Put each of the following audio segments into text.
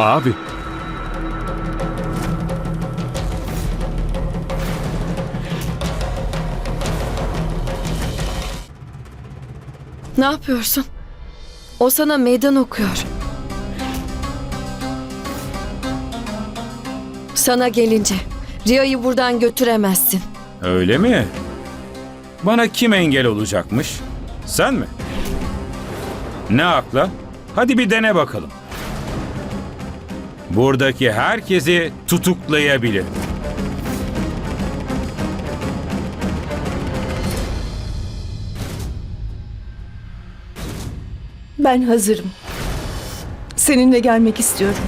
Abi. Ne yapıyorsun? O sana meydan okuyor. Sana gelince Riya'yı buradan götüremezsin. Öyle mi? Bana kim engel olacakmış? Sen mi? Ne akla? Hadi bir dene bakalım. Buradaki herkesi tutuklayabilir. Ben hazırım. Seninle gelmek istiyorum.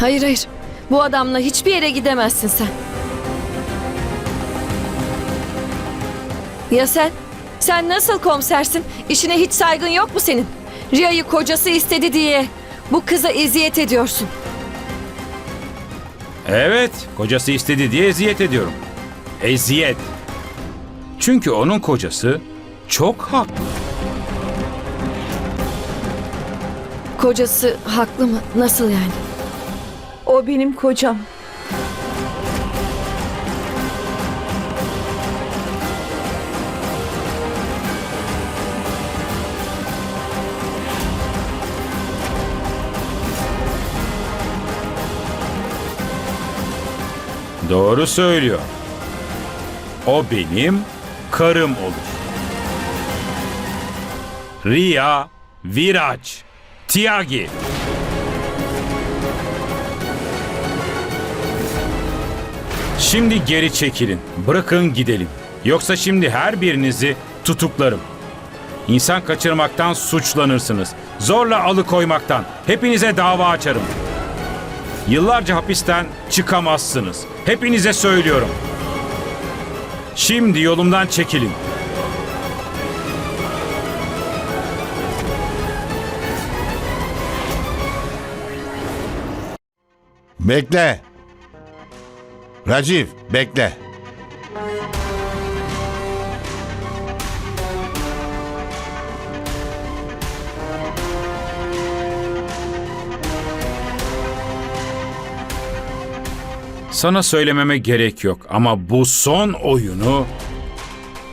Hayır hayır. Bu adamla hiçbir yere gidemezsin sen. Ya sen? Sen nasıl komisersin? İşine hiç saygın yok mu senin? Riya'yı kocası istedi diye bu kıza eziyet ediyorsun. Evet, kocası istedi diye eziyet ediyorum. Eziyet. Çünkü onun kocası çok haklı. Kocası haklı mı? Nasıl yani? O benim kocam. Doğru söylüyor. O benim karım olur. Riya Viraj Tiagi. Şimdi geri çekilin. Bırakın gidelim. Yoksa şimdi her birinizi tutuklarım. İnsan kaçırmaktan suçlanırsınız. Zorla alıkoymaktan. Hepinize dava açarım. Yıllarca hapisten çıkamazsınız. Hepinize söylüyorum. Şimdi yolumdan çekilin. Bekle. Raciv, bekle. Sana söylememe gerek yok ama bu son oyunu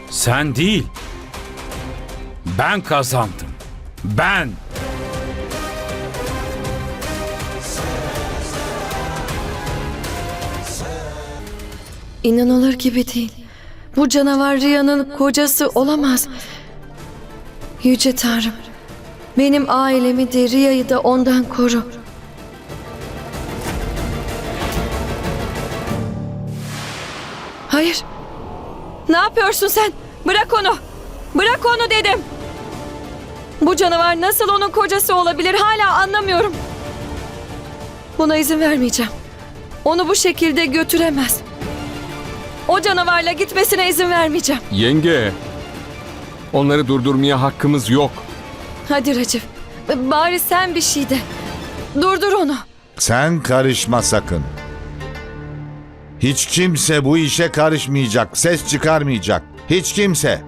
sen değil. Ben kazandım. Ben. İnanılır gibi değil. Bu canavar Riya'nın kocası olamaz. Yüce Tanrım. Benim ailemi de Riya'yı da ondan koru. Hayır. Ne yapıyorsun sen? Bırak onu. Bırak onu dedim. Bu canavar nasıl onun kocası olabilir hala anlamıyorum. Buna izin vermeyeceğim. Onu bu şekilde götüremez. O canavarla gitmesine izin vermeyeceğim. Yenge. Onları durdurmaya hakkımız yok. Hadi Recep. Bari sen bir şey de. Durdur onu. Sen karışma sakın. Hiç kimse bu işe karışmayacak, ses çıkarmayacak. Hiç kimse.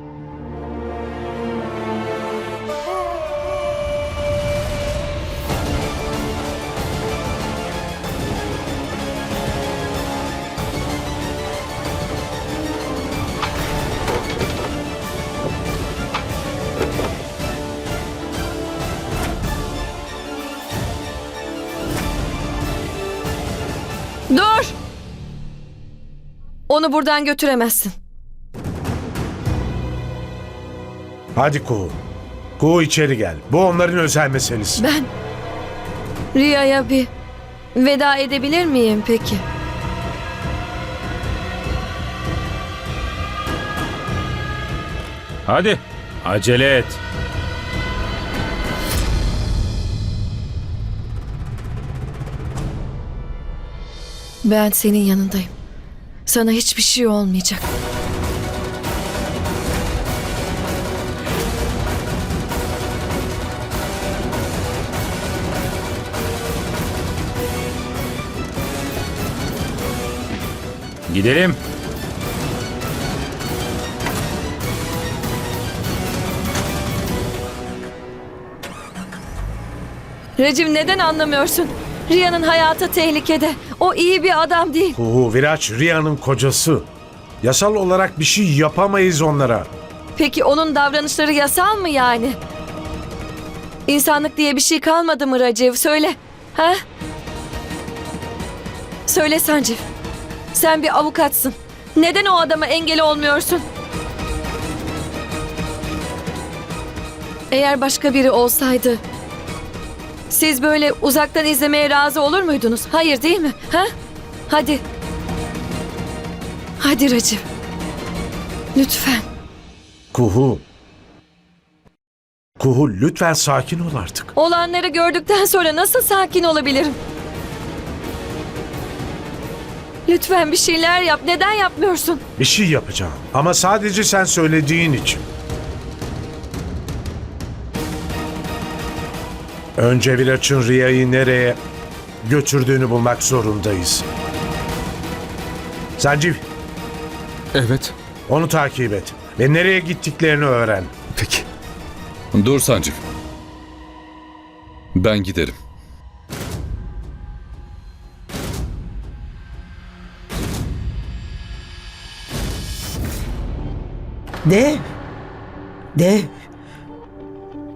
Dur! Onu buradan götüremezsin. Hadi Kuğu. Kuğu içeri gel. Bu onların özel meselesi. Ben Riya'ya bir veda edebilir miyim peki? Hadi acele et. Ben senin yanındayım. Sana hiçbir şey olmayacak. Gidelim. Raciv neden anlamıyorsun? Riya'nın hayatı tehlikede. O iyi bir adam değil. Kuhu, Viraç Riya'nın kocası. Yasal olarak bir şey yapamayız onlara. Peki onun davranışları yasal mı yani? İnsanlık diye bir şey kalmadı mı Raciv? Söyle. Ha? Söyle Sanciv. Sen bir avukatsın. Neden o adama engel olmuyorsun? Eğer başka biri olsaydı siz böyle uzaktan izlemeye razı olur muydunuz? Hayır değil mi? Ha? Hadi. Hadi Raciv. Lütfen. Kuhu. Kuhu lütfen sakin ol artık. Olanları gördükten sonra nasıl sakin olabilirim? Lütfen bir şeyler yap. Neden yapmıyorsun? Bir şey yapacağım ama sadece sen söylediğin için. Önce Viraç'ın Riya'yı nereye götürdüğünü bulmak zorundayız. Sanciv, Evet. onu takip et ve nereye gittiklerini öğren. Peki. Dur Sancı. Ben giderim. Dev. Dev.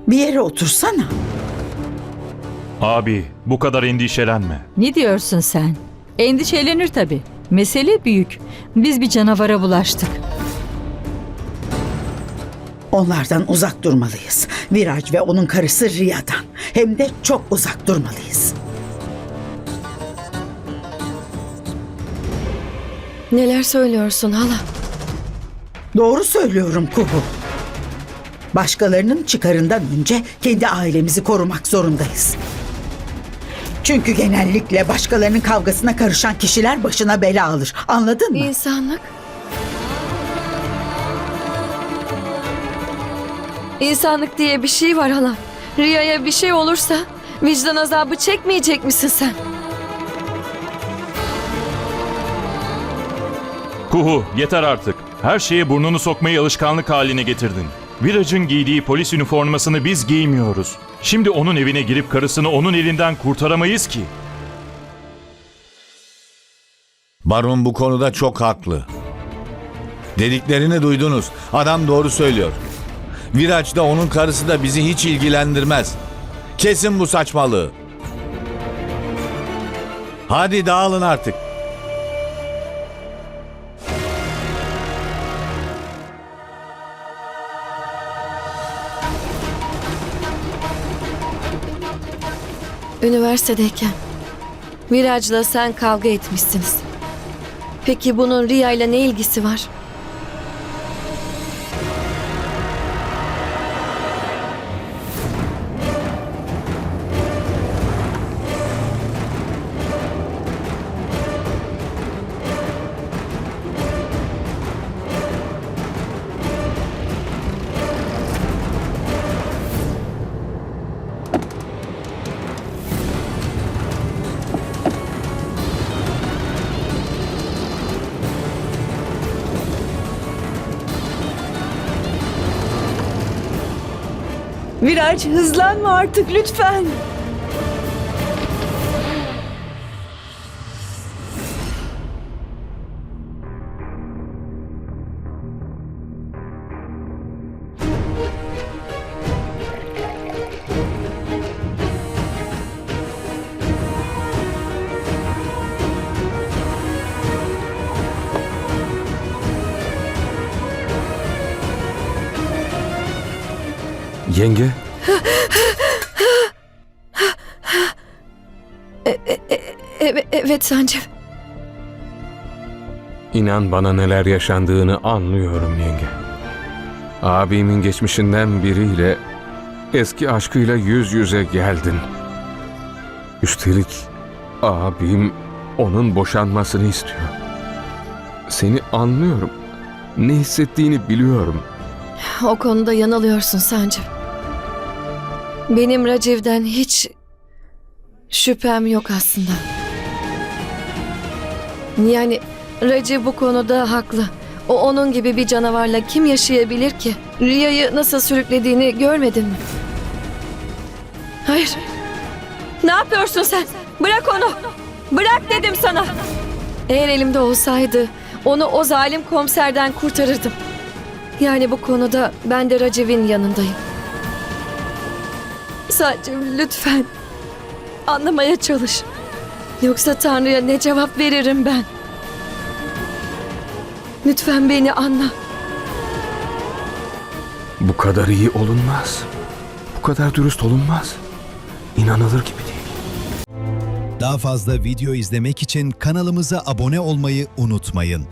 Bir yere otursana. Abi bu kadar endişelenme. Ne diyorsun sen? Endişelenir tabii. Mesele büyük. Biz bir canavara bulaştık. Onlardan uzak durmalıyız. Viraj ve onun karısı Riya'dan. Hem de çok uzak durmalıyız. Neler söylüyorsun hala? Doğru söylüyorum Kuhu. Başkalarının çıkarından önce kendi ailemizi korumak zorundayız. Çünkü genellikle başkalarının kavgasına karışan kişiler başına bela alır. Anladın mı? İnsanlık. İnsanlık diye bir şey var hala. Riya'ya bir şey olursa vicdan azabı çekmeyecek misin sen? Kuhu yeter artık. Her şeye burnunu sokmayı alışkanlık haline getirdin. Viraj'ın giydiği polis üniformasını biz giymiyoruz. Şimdi onun evine girip karısını onun elinden kurtaramayız ki. Baron bu konuda çok haklı. Dediklerini duydunuz. Adam doğru söylüyor. Viraç da onun karısı da bizi hiç ilgilendirmez. Kesin bu saçmalığı. Hadi dağılın artık. Üniversitedeyken Viraj'la sen kavga etmişsiniz. Peki bunun Riya ile ne ilgisi var? Viraj hızlanma artık lütfen. Yenge. Evet, evet Sancev. İnan bana neler yaşandığını anlıyorum yenge. Abimin geçmişinden biriyle eski aşkıyla yüz yüze geldin. Üstelik abim onun boşanmasını istiyor. Seni anlıyorum. Ne hissettiğini biliyorum. O konuda yanılıyorsun Sancı. Benim Raciv'den hiç şüphem yok aslında. Yani Raciv bu konuda haklı. O onun gibi bir canavarla kim yaşayabilir ki? Riya'yı nasıl sürüklediğini görmedin mi? Hayır. Ne yapıyorsun sen? Bırak onu. Bırak dedim sana. Eğer elimde olsaydı onu o zalim komiserden kurtarırdım. Yani bu konuda ben de Raciv'in yanındayım. Sadece lütfen anlamaya çalış. Yoksa Tanrı'ya ne cevap veririm ben? Lütfen beni anla. Bu kadar iyi olunmaz. Bu kadar dürüst olunmaz. İnanılır gibi değil. Daha fazla video izlemek için kanalımıza abone olmayı unutmayın.